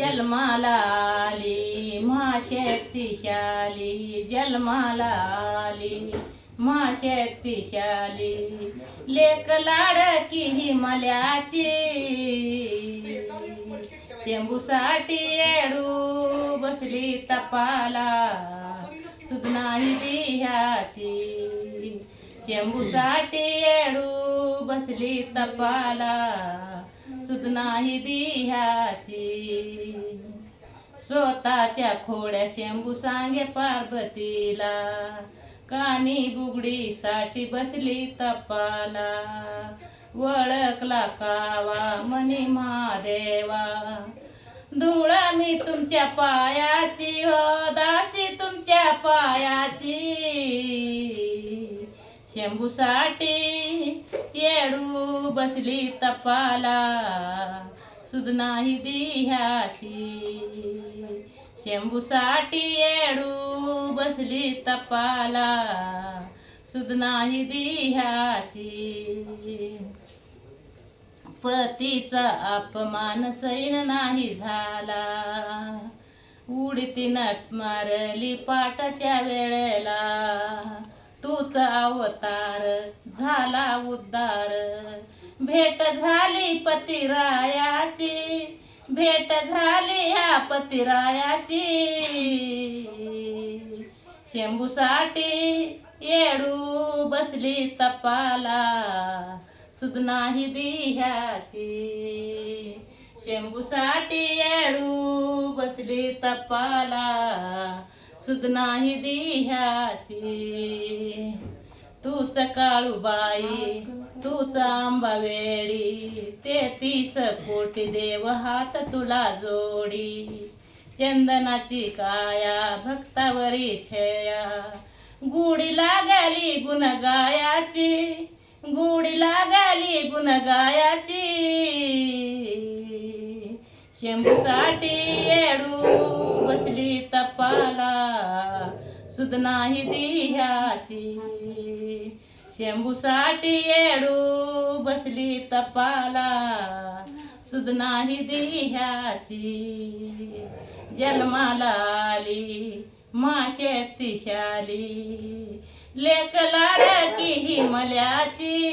जन्माला आली महाशक्तिशाली जन्माला आली महाशक्तिशाली लेक लाडकी हिमल्याची शेंबूसाठी येडू बसली तपाला. सुगनाही दिह्याची शेंबूसाठी येडू बसली तपाला. सुगनाही दिह्याची स्वतःच्या खोड्या शेंबू सांगे पार्वतीला. कानी बुगडीसाठी बसली तपाला. वळखला कावा मनी महादेवा. धुळा मी तुमच्या पायाची हो दासी तुमच्या पायाची. शेंबूसाठी येडू बसली तपाला. सुद नाही दिह्याची. शेंबूसाठी येडू बसली तपाला. सुद नाही दिह्याची. पतीचा अपमान सैन नाही झाला. उडती नट मारली पाटाच्या वेळेला. तूच अवतार झाला उद्धार. भेट झाली पतिरायाची भेट झाली ह्या पतिरायाची. शेंबूसाठी येडू बसली तपाला सुदनाही दिह्याची. शेंबूसाठी येडू बसली तपाला सुदनाही दिह्याची. तूच काळूबाई तूच आंबावेळी तेहतीस कोटी देव हात तुला जोडी. चंदनाची काया भक्तावरी छया. गुढी लागली गुण गायाची गुढी लागली गुण गायाची. शेंबूसाठी येडू बसली तपाला. सुद नाही दिह्याची. शेंबूसाठी येडू बसली तपाला. सुद नाही दिह्याची. जन्माला आली मा शक्तिशाली लेक लाडकी हिमल्याची.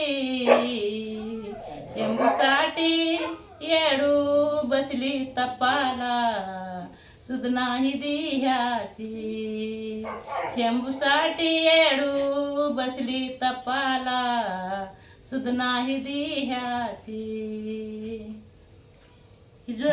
शेंबूसाठी येडू बसली तपाला. सुध नाही दिह्याची शेंबूसाठी येडू बसली तपाला. सुध नाही दिह्याची